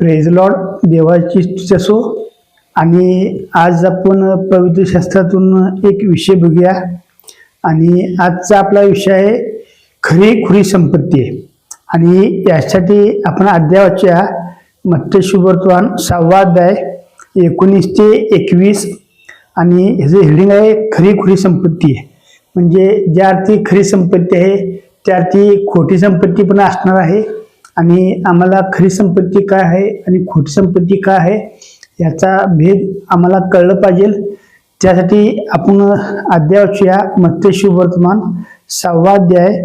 Praise Lord देवाची असो. आणि आज आपण पवित्र शास्त्रातून एक विषय बघूया. आणि आजचा आपला विषय आहे खरी खुरी संपत्ती आहे. आणि यासाठी आपण अध्यावाच्या मत्स्य शुभवर्तमान सहावा अध्याय एकोणीस ते एकवीस आणि ह्याचं हेडिंग आहे खरी खुरी संपत्ती आहे. म्हणजे ज्या अर्थी खरी संपत्ती आहे त्या अर्थी खोटी संपत्ती पण असणार आहे. आणि आम्हाला खरी संपत्ती काय आहे आणि खोटी संपत्ती काय आहे याचा भेद आम्हाला कळलं पाहिजे. त्यासाठी आपण अध्यायाच्या मत्स्य वर्तमान सहावा अध्याय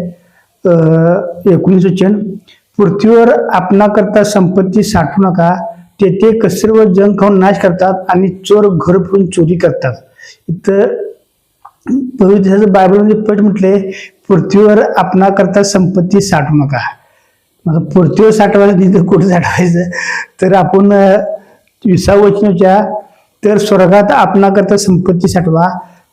एकोणीस वचन पृथ्वीवर आपणाकरता संपत्ती साठवू नका. तेथे कसर व जंग खाऊन नाश करतात आणि चोर घर फिरून चोरी करतात. इथं पवित्र बायबलमध्ये पट म्हटले पृथ्वीवर आपणाकरता संपत्ती साठवू नका. मग पृथ्वीवर साठवायचं तिथं कुठं कुठे साठवायचं? तर आपण विसावचनाच्या तर स्वर्गात आपणाकरता संपत्ती साठवा.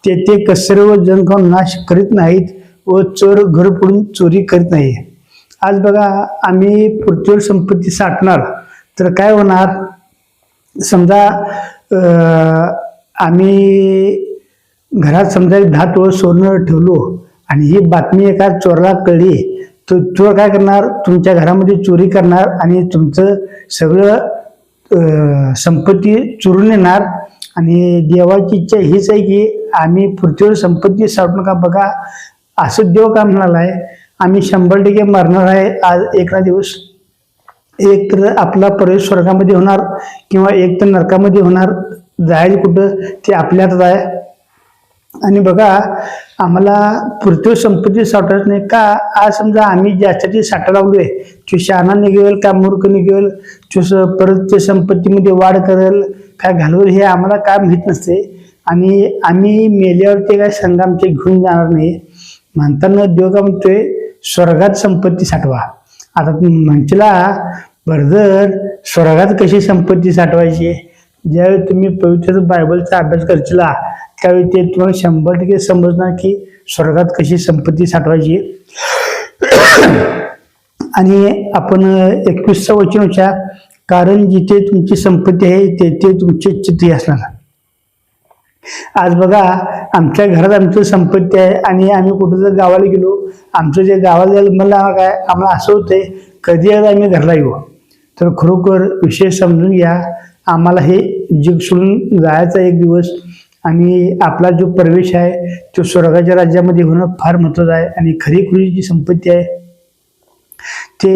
तेथे कसर व जंग नाश करीत नाहीत व चोर घर पडून चोरी करीत नाही. आज बघा आम्ही पृथ्वीवर संपत्ती साठणार तर काय होणार? समजा आम्ही घरात समजा एक दहा तोळ सोनं ठेवलो आणि ही बातमी एका चोराला कळली चोर काय करणार? तुमच्या घरामध्ये चोरी करणार आणि तुमचं सगळं संपत्ती चोरून येणार आणि देवाची इच्छा हीच आहे की आम्ही पृथ्वीवर संपत्ती साठू नका. बघा असं देव का म्हणाला आहे. आम्ही शंभर टक्के मरणार आहे. आज एक ना दिवस. एक तर आपला प्रवेश स्वर्गामध्ये होणार किंवा एक तर नरकामध्ये होणार. जायला कुठं? ते आपल्यातच आहे. आणि बघा आम्हाला पृथ्वी संपत्ती साठवत नाही का? आज समजा आम्ही ज्यासाठी साठा लावलोय तो शहाणा निघेल का मूर्ख निघेल? तो स- परत ते संपत्तीमध्ये वाढ करेल काय घालवेल हे आम्हाला काय माहीत नसते. आणि आम्ही मेल्यावर ते काय संघ आमचे घेऊन जाणार नाही. म्हणताना देव का म्हणतोय स्वर्गात संपत्ती साठवा. आता तुम्ही बरदर स्वर्गात कशी संपत्ती साठवायची? ज्यावेळी तुम्ही पवित्र बायबलचा अभ्यास करशीला त्यावेळी ते तुम्हाला शंभर टक्के समजणार की स्वर्गात कशी संपत्ती साठवायची. आणि आपण एकवीसचा वचनच्या कारण जिथे तुमची संपत्ती आहे तेथे तुमचे चित्ती असणार. आज बघा आमच्या घरात आमची संपत्ती आहे आणि आम्ही कुठं जर गावाला गेलो आमचं जे गावाला जायला मला काय आम्हाला असं होतंय कधी एकदा आम्ही घरला येऊ. तर खरोखर विषय समजून घ्या आम्हाला हे जग सोडून जायचं एक दिवस. आणि आपला जो प्रवेश आहे तो स्वर्गाच्या राज्यामध्ये होणं फार महत्त्वाचं आहे. आणि खरी खुरी जी संपत्ती आहे. ते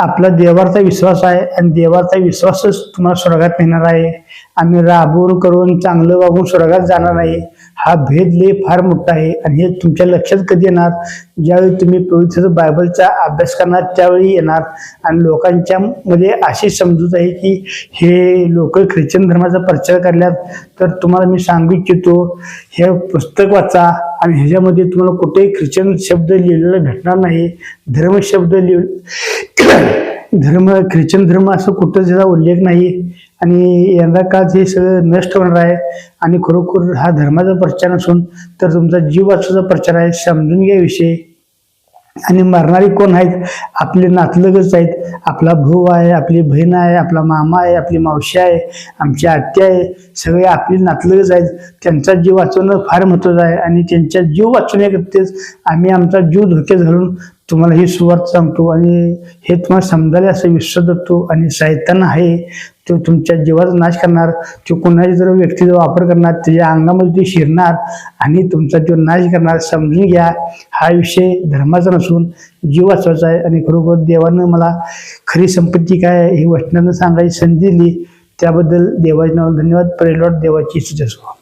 आपला देवाचा विश्वास आहे आणि देवाचा विश्वासच तुम्हाला स्वर्गात मिळणार आहे. आम्ही राबूर करून चांगलं वागून स्वर्गात जाणार नाही हा भेद लय फार मोठा आहे आणि हे तुमच्या लक्षात कधी येणार? ज्यावेळी तुम्ही पवित्र बायबलचा अभ्यास करणार त्यावेळी येणार. आणि लोकांच्या मध्ये अशी समजूत आहे की हे लोक ख्रिश्चन धर्माचा प्रचार करल्यात. तर तुम्हाला मी सांगू इच्छितो हे पुस्तक वाचा. आणि ह्याच्यामध्ये तुम्हाला कुठेही ख्रिश्चन शब्द लिहिलेला भेटणार नाही. धर्म शब्द लिह धर्म ख्रिश्चन धर्म असं कुठं त्याचा उल्लेख नाही. आणि यंदा काच हे सगळं नष्ट होणार आहे. आणि खरोखर हा धर्माचा प्रचार नसून तर तुमचा जीव वाचवाचा प्रचार आहे. समजून घ्या विषय. आणि मरणारी कोण आहेत? आपले नातलगच आहेत. आपला भाऊ आहे आपली बहीण आहे आपला मामा आहे आपली मावशी आहे आमची आत्या आहे. सगळे आपली नातलगच आहेत. त्यांचा जीव वाचवणं फार महत्त्वाचं आहे. आणि त्यांचा जीव वाचवण्याकरतेच आम्ही आमचा जीव धोक्यात घालून तुम्हाला ही सुवार्थ सांगतो आणि हे तुम्हाला समजायला असं विश्वास देतो आणि साहित्यानं आहे तो तुमच्या जीवाचा नाश करणार तो कोणाच्या जर व्यक्तीचा वापर करणार त्याच्या अंगामध्ये ते शिरणार आणि तुमचा तो नाश करणार समजून घ्या. हा विषय धर्माचा नसून जीव वाचवायचा आहे आणि खरोखर देवानं मला खरी संपत्ती काय आहे ही वचनानं सांगायची संधी दिली. त्याबद्दल देवाच्या नावाला धन्यवाद. परिलॉट देवाची इच्छा असो.